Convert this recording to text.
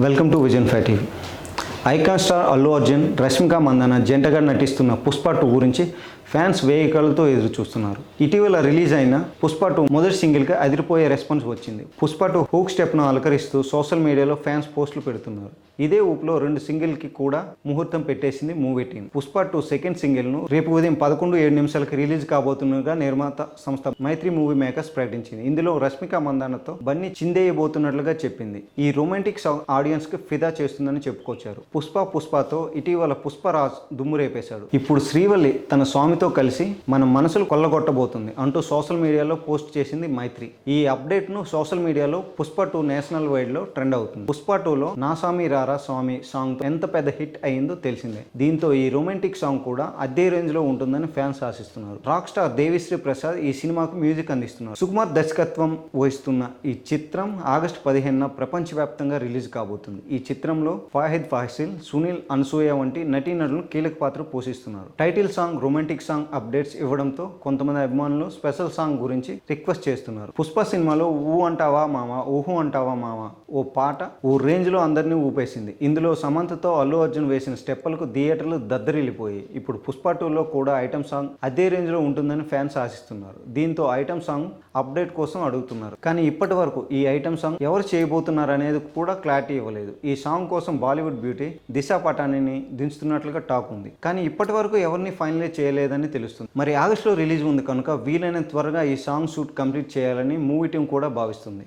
Welcome to vision five TV icon star Allu Arjun Rashmika Mandanna జంటగా నటిస్తున్న Pushpa two గురించి fans వేయికలతో ఎదురు చూస్తున్నారు. ఇటీవల రిలీజ్ అయిన పుష్ప టూ మొదటి సింగిల్కి అదిరిపోయే రెస్పాన్స్ వచ్చింది. పుష్ప టూ హూక్ స్టెప్ను అలకరిస్తూ సోషల్ మీడియాలో ఫ్యాన్స్ పోస్టులు పెడుతున్నారు. ఇదే ఊపులో రెండు సింగిల్కి కూడా ముహూర్తం పెట్టేసింది movie team. Pushpa two second సింగిల్ను రేపు ఉదయం పదకొండు ఏడు నిమిషాలకి రిలీజ్ కాబోతున్నగా నిర్మాత సంస్థ మైత్రి మూవీ మేకర్స్ ప్రకటించింది. ఇందులో రష్మిక మందానతో బన్నీ చిందేయబోతున్నట్లుగా చెప్పింది. ఈ రొమాంటిక్ సాంగ్ ఆడియన్స్కి ఫిదా చేస్తుందని చెప్పుకొచ్చారు. పుష్ప పుష్పతో ఇటీవల పుష్పరాజ్ దుమ్ము రేపేశాడు. ఇప్పుడు శ్రీవల్లి తన స్వామి స్వామితో కలిసి మన మనసులు కొల్లగొట్టబోతుంది అంటూ సోషల్ మీడియాలో పోస్ట్ చేసింది మైత్రి. ఈ అప్డేట్ను సోషల్ మీడియాలో పుష్ప టూ నేషనల్ వైడ్లో ట్రెండ్ అవుతుంది. పుష్ప టూలో నా స్వామి రారా స్వామి సాంగ్ ఎంత పెద్ద హిట్ అయిందో తెలిసిందే. దీంతో ఈ రొమాంటిక్ సాంగ్ కూడా అదే రేంజ్లో ఉంటుందని ఫ్యాన్స్ ఆశిస్తున్నారు. రాక్ స్టార్ దేవిశ్రీ ప్రసాద్ ఈ సినిమాకు మ్యూజిక్ అందిస్తున్నారు. సుకుమార్ దర్శకత్వం వహిస్తున్న ఈ చిత్రం ఆగస్టు పదిహేనున ప్రపంచవ్యాప్తంగా రిలీజ్ కాబోతుంది. ఈ చిత్రంలో ఫాహిద్ ఫాసిల్ సునీల్ అన్సూయ వంటి నటీనటులు కీలక పాత్ర పోషిస్తున్నారు. Title song romantic song updates ఇవ్వడంతో కొంతమంది అభిమానులు స్పెషల్ సాంగ్ గురించి రిక్వెస్ట్ చేస్తున్నారు. పుష్ప సినిమాలో ఊ అంటావా మామ ఊహు అంటావా మామ ఓ పాట ఓ రేంజ్లో అందరినీ ఊపేసింది. ఇందులో సమంతతో అల్లు అర్జున్ వేసిన స్టెప్పులకు థియేటర్లు దద్దరిల్లిపోయి ఇప్పుడు పుష్ప టూలో కూడా ఐటమ్ సాంగ్ అదే రేంజ్లో ఉంటుందని ఫ్యాన్స్ ఆశిస్తున్నారు. దీంతో ఐటమ్ సాంగ్ అప్డేట్ కోసం అడుగుతున్నారు. కానీ ఇప్పటి వరకు ఈ ఐటమ్ సాంగ్ ఎవరు చేయబోతున్నారు అనేది కూడా క్లారిటీ ఇవ్వలేదు. ఈ సాంగ్ కోసం బాలీవుడ్ బ్యూటీ దిశా పటానిని దించుతున్నట్లుగా టాక్ ఉంది. కానీ ఇప్పటి వరకు ఎవరిని ఫైనలైజ్ లేదని తెలుస్తుంది. మరి ఆగస్టులో రిలీజ్ ఉంది కనుక వీలైనంత త్వరగా ఈ సాంగ్ షూట్ కంప్లీట్ చేయాలని మూవీ టీం కూడా భావిస్తుంది.